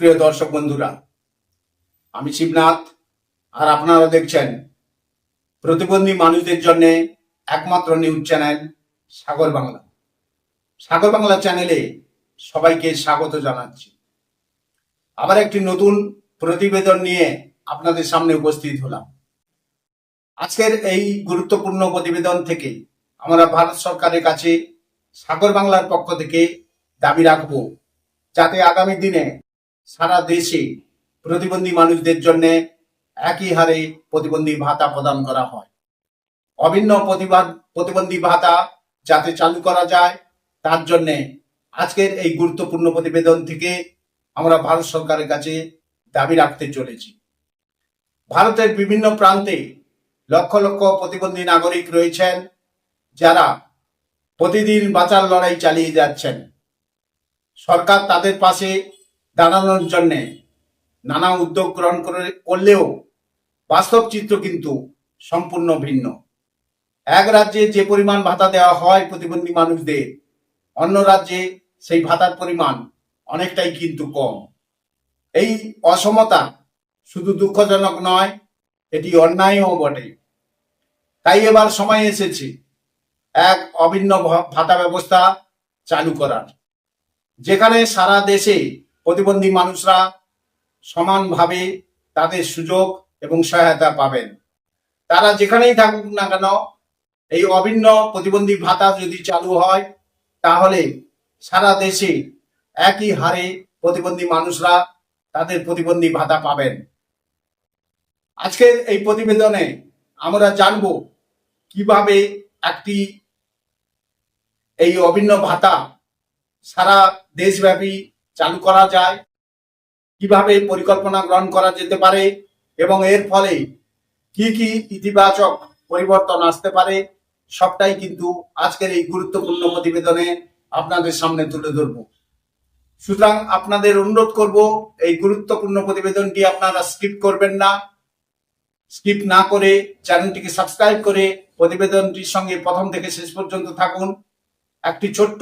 প্রিয় দর্শক বন্ধুরা, আমি শিবনাথ, আর আপনারা দেখছেন প্রতিবন্ধী মানুষদের জন্য একমাত্র নিউজ চ্যানেল সাগর বাংলা। সাগর বাংলা চ্যানেলে সবাইকে স্বাগত জানাচ্ছি। আবার একটি নতুন প্রতিবেদন নিয়ে আপনাদের সামনে উপস্থিত হলাম। আজকের এই গুরুত্বপূর্ণ প্রতিবেদন থেকে আমরা ভারত সরকারের কাছে সাগর বাংলার পক্ষ থেকে দাবি রাখব, যাতে আগামী দিনে সারা দেশে প্রতিবন্ধী মানুষদের জন্য একই হারে প্রতিবন্ধী ভাতা প্রদান করা হয়। অভিন্ন প্রতিবাদ, প্রতিবন্ধী ভাতা যাতে চালু করা যায়, তার জন্য আজকের এই গুরুত্বপূর্ণ প্রতিবেদন থেকে আমরা ভারত সরকারের কাছে দাবি রাখতে চলেছি। ভারতের বিভিন্ন প্রান্তে লক্ষ লক্ষ প্রতিবন্ধী নাগরিক রয়েছেন যারা প্রতিদিন বাঁচার লড়াই চালিয়ে যাচ্ছেন। সরকার তাদের পাশে দাঁড়ানোর জন্য নানা উদ্যোগ গ্রহণ করে করলেও বাস্তব চিত্র কিন্তু সম্পূর্ণ ভিন্ন। এক রাজ্যে যে পরিমাণ ভাতা দেওয়া হয় প্রতিবন্ধী মানুষদের, অন্য রাজ্যে সেই ভাতার পরিমাণ অনেকটাই কিন্তু কম। এই অসমতা শুধু দুঃখজনক নয়, এটি অন্যায়ও বটে। তাই এবার সময় এসেছে এক অভিন্ন ভাতা ব্যবস্থা চালু করার। যেখানে সারা দেশে প্রতিবন্ধী মানুষরা সমানভাবে তাদের সুযোগ এবং সহায়তা পাবেন। তারা যেখানেই থাকুক না কেন, এই অভিন্ন প্রতিবন্ধী ভাতা যদি চালু হয়, তাহলে সারা দেশে একই হারে প্রতিবন্ধী মানুষরা তাদের প্রতিবন্ধী ভাতা পাবেন। আজকের এই প্রতিবেদনে আমরা জানব কীভাবে একটি এই অভিন্ন ভাতা সারা দেশব্যাপী চালু করা যায়, কীভাবে পরিকল্পনা গ্রহণ করা যেতে পারে এবং এর ফলে কি কি ইতিবাচক পরিবর্তন আসতে পারে, সবটাই কিন্তু আজকের এই গুরুত্বপূর্ণ প্রতিবেদনে আপনাদের সামনে তুলে ধরব। সুতরাং আপনাদের অনুরোধ করব, এই গুরুত্বপূর্ণ প্রতিবেদনটি আপনারা স্কিপ করবেন না। স্কিপ না করে চ্যানেলটিকে সাবস্ক্রাইব করে প্রতিবেদনটির সঙ্গে প্রথম থেকে শেষ পর্যন্ত থাকুন। একটি ছোট্ট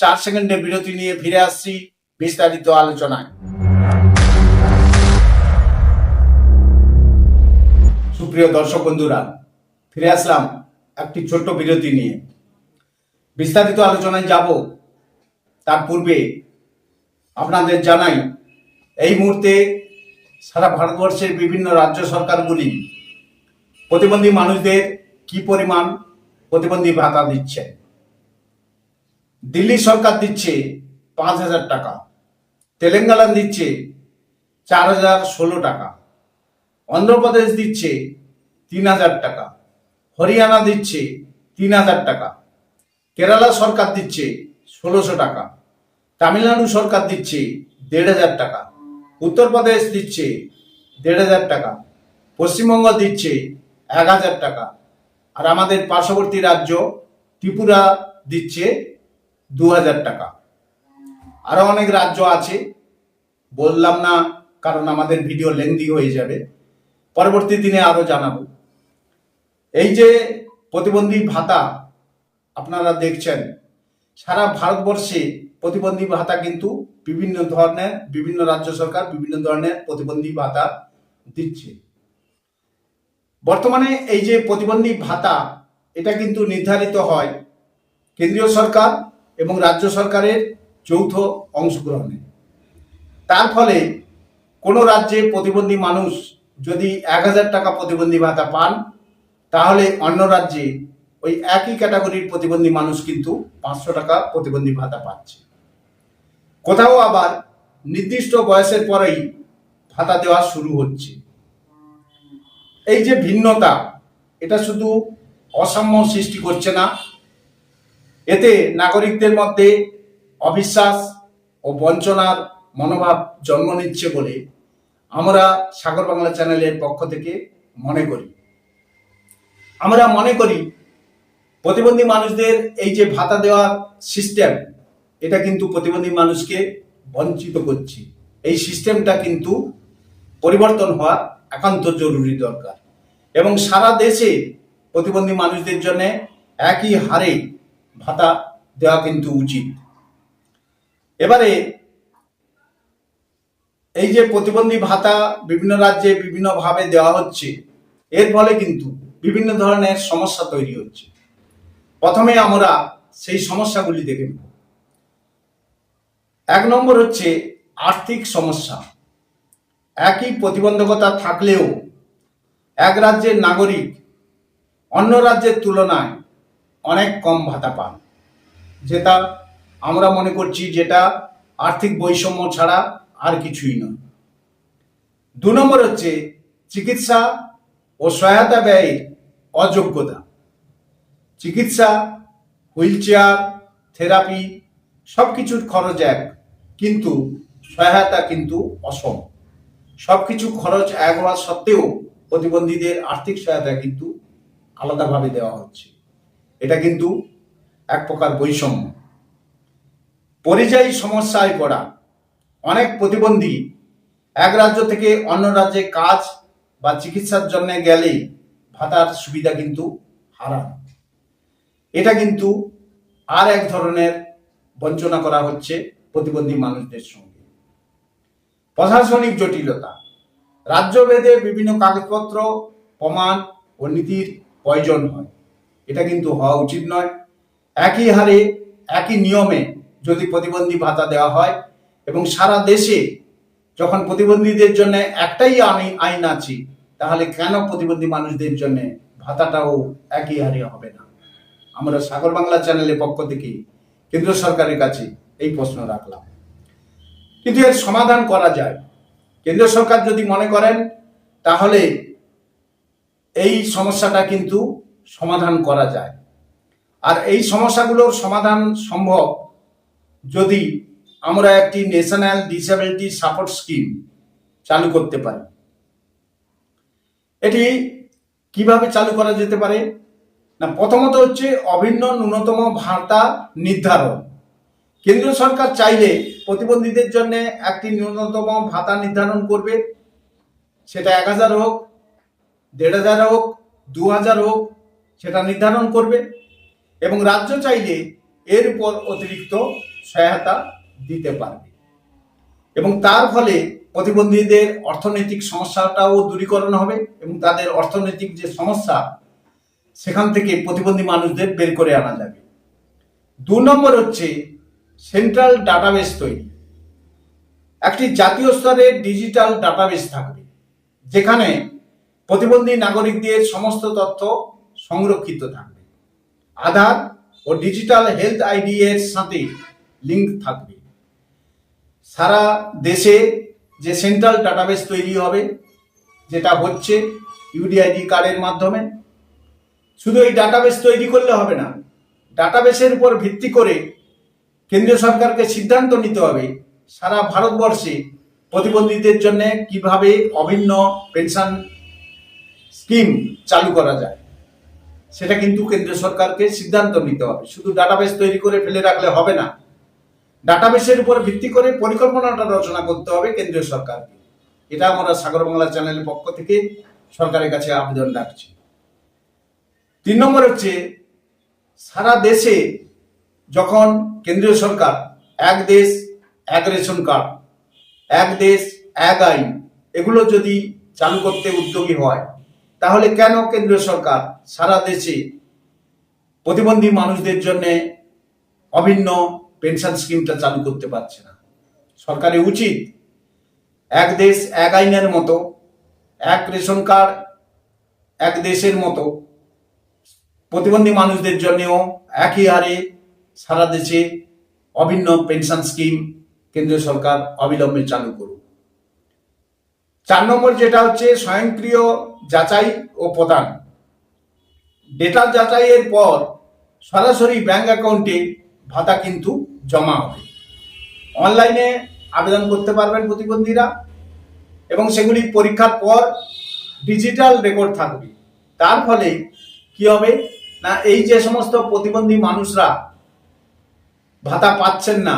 চার সেকেন্ডের বিরতি নিয়ে ফিরে আসছি। বিস্তারিত আলোচনায়। সুপ্রিয় দর্শক বন্ধুরা, ফিরে আসলাম একটি ছোট্ট বিরতি নিয়ে। বিস্তারিত আলোচনায় যাব। তার পূর্বে আপনাদের জানাই, এই মুহূর্তে সারা ভারতবর্ষের বিভিন্ন রাজ্য সরকারগুলি প্রতিবন্ধী মানুষদের কি পরিমাণ প্রতিবন্ধী ভাতা দিচ্ছে? দিল্লি সরকার দিচ্ছে পাঁচ হাজার টাকা। তেলেঙ্গানা দিচ্ছে চার হাজার ষোলো টাকা। অন্ধ্রপ্রদেশ দিচ্ছে তিন হাজার টাকা। হরিয়ানা দিচ্ছে তিন হাজার টাকা। কেরালা সরকার দিচ্ছে ষোলোশো টাকা। তামিলনাড়ু সরকার দিচ্ছে দেড় হাজার টাকা। উত্তরপ্রদেশ দিচ্ছে দেড় হাজার টাকা। পশ্চিমবঙ্গ দিচ্ছে এক হাজার টাকা। আর আমাদের পার্শ্ববর্তী রাজ্য ত্রিপুরা দিচ্ছে দু হাজার টাকা। আরও অনেক রাজ্য আছে। বললাম না, কারণ আমাদের ভিডিও লেন্দি হয়ে যাবে। পরবর্তী দিনে আরও জানাব। এই যে প্রতিবন্ধী ভাতা, আপনারা দেখছেন, সারা ভারতবর্ষে প্রতিবন্ধী ভাতা কিন্তু বিভিন্ন ধরনের, বিভিন্ন রাজ্য সরকার বিভিন্ন ধরনের প্রতিবন্ধী ভাতা দিচ্ছে। বর্তমানে এই যে প্রতিবন্ধী ভাতা, এটা কিন্তু নির্ধারিত হয় কেন্দ্রীয় সরকার এবং রাজ্য সরকারের যৌথ অংশগ্রহণে। তার ফলে কোনো রাজ্যে প্রতিবন্ধী মানুষ যদি এক হাজার টাকা প্রতিবন্ধী ভাতা পান, তাহলে অন্য রাজ্যে ওই একই ক্যাটাগরির প্রতিবন্ধী মানুষ কিন্তু পাঁচশো টাকা প্রতিবন্ধী ভাতা পাচ্ছে। কোথাও আবার নির্দিষ্ট বয়সের পরেই ভাতা দেওয়া শুরু হচ্ছে। এই যে ভিন্নতা, এটা শুধু অসাম্য সৃষ্টি করছে না, এতে নাগরিকদের মধ্যে অবিশ্বাস ও বঞ্চনার মনোভাব জন্ম নিচ্ছে বলে আমরা সাগর বাংলা চ্যানেলের পক্ষ থেকে মনে করি। আমরা মনে করি প্রতিবন্ধী মানুষদের এই যে ভাতা দেওয়ার সিস্টেম এটা কিন্তু প্রতিবন্ধী মানুষকে বঞ্চিত করছে। এই সিস্টেমটা কিন্তু পরিবর্তন হওয়া একান্ত জরুরি দরকার। এবং সারা দেশে প্রতিবন্ধী মানুষদের জন্য একই হারে ভাতা দেওয়া কিন্তু উচিত। এবারে এই যে প্রতিবন্ধী ভাতা বিভিন্ন রাজ্যে বিভিন্নভাবে দেওয়া হচ্ছে, এর ফলে কিন্তু বিভিন্ন ধরনের সমস্যা তৈরি হচ্ছে। প্রথমে আমরা সেই সমস্যাগুলি দেখে নেব। এক নম্বর হচ্ছে আর্থিক সমস্যা। একই প্রতিবন্ধকতা থাকলেও এক রাজ্যের নাগরিক অন্য রাজ্যের তুলনায় অনেক কম ভাতা পান যেটা আমরা মনে করছি যেটা আর্থিক বৈষম্য ছাড়া আর কিছুই নয়। দু নম্বর হচ্ছে চিকিৎসা ও সহায়তা ব্যয়ের অযোগ্যতা। চিকিৎসা হুইল চেয়ার থেরাপি সব কিছুর খরচ এক, কিন্তু সহায়তা কিন্তু অসম। সব কিছু খরচ এক হওয়া সত্ত্বেও প্রতিবন্ধীদের আর্থিক সহায়তা কিন্তু আলাদাভাবে দেওয়া হচ্ছে। এটা কিন্তু এক প্রকার বৈষম্য। পরিযায়ী সমস্যায় পড়া। অনেক প্রতিবন্ধী এক রাজ্য থেকে অন্য রাজ্যে কাজ বা চিকিৎসার জন্য গেলে ভাতার সুবিধা কিন্তু হারান। এটা কিন্তু আর এক ধরনের বঞ্চনা করা হচ্ছে প্রতিবন্ধী মানুষদের সঙ্গে। প্রশাসনিক জটিলতা। রাজ্যভেদে বিভিন্ন কাগজপত্র, প্রমাণ ও নীতির প্রয়োজন হয়। এটা কিন্তু হওয়া উচিত নয়। একই হারে, একই নিয়মে যদি প্রতিবন্ধী ভাতা দেওয়া হয় এবং সারা দেশে যখন প্রতিবন্ধীদের জন্য একটাই আইন আইন আছে, তাহলে কেন প্রতিবন্ধী মানুষদের জন্য ভাতাটাও একই হারে হবে না? আমরা সাগর বাংলা চ্যানেলের পক্ষ থেকে কেন্দ্র সরকারের কাছে এই প্রশ্ন রাখলাম। কিন্তু এর সমাধান করা যায়। কেন্দ্র সরকার যদি মনে করেন, তাহলে এই সমস্যাটা কিন্তু সমাধান করা যায়। আর এই সমস্যাগুলোর সমাধান সম্ভব যদি আমরা একটি ন্যাশনাল ডিসেবিলিটি সাপোর্ট স্কিম চালু করতে পারি, এটি কীভাবে চালু করা যেতে পারে? না, প্রথমত হচ্ছে অভিন্ন ন্যূনতম ভাতা নির্ধারণ। কেন্দ্র সরকার চাইলে প্রতিবন্ধীদের জন্য একটি ন্যূনতম ভাতা নির্ধারণ করবে। সেটা এক হাজার হোক, দেড় হাজার হোক, দু হাজার হোক, সেটা নির্ধারণ করবে। এবং রাজ্য চাইলে এর উপর অতিরিক্ত সহায়তা দিতে পারবে। এবং তার ফলে প্রতিবন্ধীদের অর্থনৈতিক সমস্যাটাও দূরীকরণ হবে এবং তাদের অর্থনৈতিক যে সমস্যা, সেখান থেকে প্রতিবন্ধী মানুষদের বের করে আনা যাবে। দু নম্বর হচ্ছে সেন্ট্রাল ডাটাবেস তৈরি। একটি জাতীয় স্তরে ডিজিটাল ডাটাবেস থাকবে, যেখানে প্রতিবন্ধী নাগরিকদের সমস্ত তথ্য সংরক্ষিত থাকবে। আধার ও ডিজিটাল হেলথ আইডি এর সাথে লিঙ্ক থাকবে। সারা দেশে যে সেন্ট্রাল ডাটাবেস তৈরি হবে, যেটা হচ্ছে ইউডিআইডি কার্ডের মাধ্যমে, শুধু এই ডাটাবেস তৈরি করলে হবে না ডাটাবেসের উপর ভিত্তি করে কেন্দ্রীয় সরকারকে সিদ্ধান্ত নিতে হবে সারা ভারতবর্ষে প্রতিবন্ধীদের জন্য কীভাবে অভিন্ন পেনশন স্কিম চালু করা যায়। সেটা কিন্তু কেন্দ্রীয় সরকারকে সিদ্ধান্ত নিতে হবে। শুধু ডাটাবেস তৈরি করে ফেলে রাখলে হবে না ডাটাবেসের উপর ভিত্তি করে পরিকল্পনাটা রচনা করতে হবে কেন্দ্রীয় সরকারকে এটা আমরা সাগর বাংলা চ্যানেলের পক্ষ থেকে সরকারের কাছে আবেদন রাখছি। তিন নম্বর হচ্ছে, সারা দেশে যখন কেন্দ্রীয় সরকার, এক দেশ, এক রেশন কার্ড, এক দেশ, এক আইন, এগুলো যদি চালু করতে উদ্যোগী হয়, তাহলে কেন কেন্দ্রীয় সরকার সারা দেশে প্রতিবন্ধী মানুষদের জন্য অভিন্ন পেনশন স্কিমটা চালু করতে পারছে না। সরকারের উচিত এক দেশ এক আইনের মতো, এক রেশন কার্ড এক দেশের মতো প্রতিবন্ধী মানুষদের জন্যও একই হারে সারা দেশে অভিন্ন পেনশন স্কিম কেন্দ্রীয় সরকার অবিলম্বে চালু করুক। চার নম্বর যেটা হচ্ছে স্বয়ংক্রিয় যাচাই ও প্রদান। ডেটা যাচাইয়ের পর সরাসরি ব্যাংক অ্যাকাউন্টে ভাতা কিন্তু জমা হবে। অনলাইনে আবেদন করতে পারবেন প্রতিবন্ধীরা এবং সেগুলি পরীক্ষার পর ডিজিটাল রেকর্ড থাকবে। তার ফলে কি হবে না, এই যে সমস্ত প্রতিবন্ধী মানুষরা ভাতা পাচ্ছেন না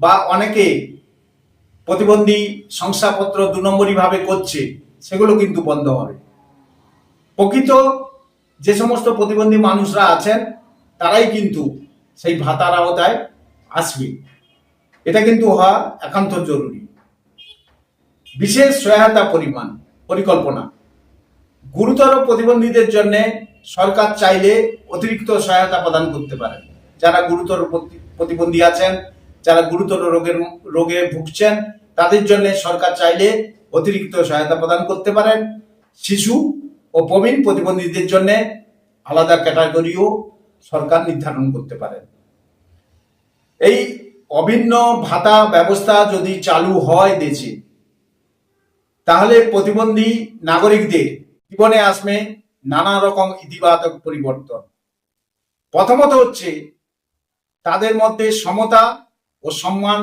বা অনেকে প্রতিবন্ধী শংসাপত্র দু নম্বরই ভাবে করছে, সেগুলো কিন্তু বন্ধ হবে। প্রকৃত যে সমস্ত প্রতিবন্ধী মানুষরা আছেন, তারাই কিন্তু সেই ভাতার আওতায় আসবে। এটা কিন্তু হওয়া একান্ত জরুরি। বিশেষ সহায়তা পরিমাণ, পরিকল্পনা। গুরুতর প্রতিবন্ধীদের জন্য সরকার চাইলে অতিরিক্ত সহায়তা প্রদান করতে পারে। যারা গুরুতর প্রতিবন্ধী আছেন, যারা গুরুতর রোগের রোগে ভুগছেন, তাদের জন্য সরকার চাইলে অতিরিক্ত সহায়তা প্রদান করতে পারেন। শিশু ও প্রবীণ প্রতিবন্ধীদের জন্য আলাদা ক্যাটাগরিও সরকার নির্ধারণ করতে পারেন। এই অভিন্ন ভাতা ব্যবস্থা যদি চালু হয় দেশে, তাহলে প্রতিবন্ধী নাগরিকদের জীবনে আসবে নানা রকম ইতিবাচক পরিবর্তন। প্রথমত হচ্ছে, তাদের মধ্যে সমতা ও সম্মান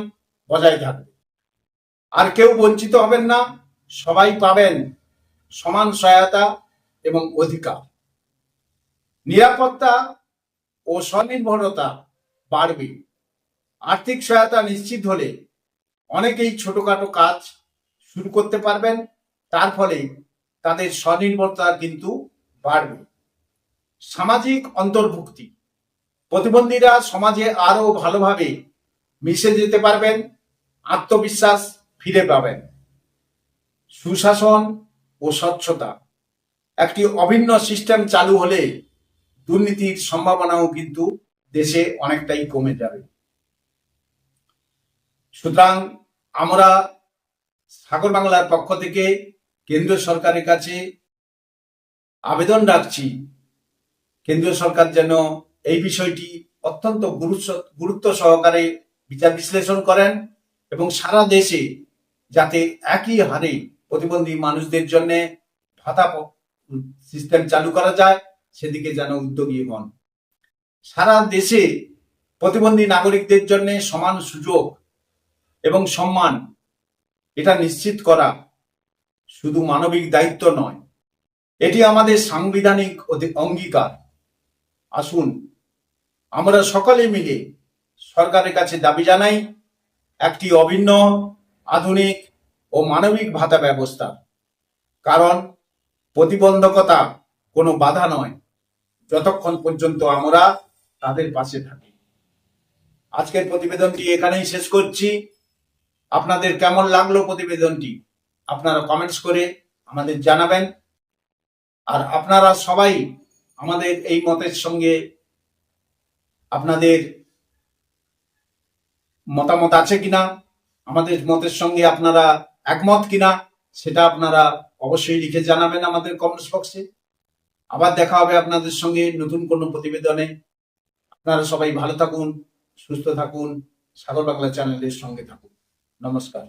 বজায় থাকবে। আর কেউ বঞ্চিত হবেন না, সবাই পাবেন সমান সহায়তা এবং অধিকার। নিরাপত্তা ও স্বনির্ভরতা বাড়বে। আর্থিক সহায়তা নিশ্চিত হলে অনেকেই ছোটখাটো কাজ শুরু করতে পারবেন, তার ফলে তাদের স্বনির্ভরতা কিন্তু বাড়বে। সামাজিক অন্তর্ভুক্তি। প্রতিবন্ধীরা সমাজে আরও ভালোভাবে মিশে যেতে পারবেন, আত্মবিশ্বাস ফিরে পাবেন। সুশাসন ও স্বচ্ছতা। একটি অভিন্ন সিস্টেম চালু হলে দুর্নীতির সম্ভাবনাও কিন্তু দেশে অনেকটাই কমে যাবে। সুতরাং আমরা সাগর বাংলার পক্ষ থেকে কেন্দ্রীয় সরকারের কাছে আবেদন রাখছি, কেন্দ্রীয় সরকার যেন এই বিষয়টি অত্যন্ত গুরুত্ব গুরুত্ব সহকারে বিচার বিশ্লেষণ করেন এবং সারা দেশে যাতে একই হারে প্রতিবন্ধী মানুষদের জন্য ভাতা সিস্টেম চালু করা যায়, সেদিকে যেন উদ্যোগী হন। সারা দেশে প্রতিবন্ধী নাগরিকদের জন্য সমান সুযোগ এবং সম্মান, এটা নিশ্চিত করা শুধু মানবিক দায়িত্ব নয়। এটি আমাদের সাংবিধানিক অঙ্গীকার। আসুন, আমরা সকলে মিলে সরকারের কাছে দাবি জানাই একটি অভিন্ন, আধুনিক ও মানবিক ভাতা ব্যবস্থা। কারণ প্রতিবন্ধকতা কোনো বাধা নয়। যতক্ষণ পর্যন্ত আমরা তাদের পাশে থাকি। আজকের প্রতিবেদনটি এখানেই শেষ করছি। আপনাদের কেমন লাগল প্রতিবেদনটি? আপনারা কমেন্টস করে আমাদের জানাবেন। আর আপনারা সবাই আমাদের এই মতের সঙ্গে আপনাদের মতামত আছে কিনা, আমাদের মতের সঙ্গে আপনারা একমত কিনা, সেটা আপনারা অবশ্যই লিখে জানাবেন আমাদের কমেন্টস বক্সে আবার দেখা হবে আপনাদের সঙ্গে নতুন কোনো প্রতিবেদনে। আপনারা সবাই ভালো থাকুন, সুস্থ থাকুন, সাগর বাংলা চ্যানেলের সঙ্গে থাকুন। নমস্কার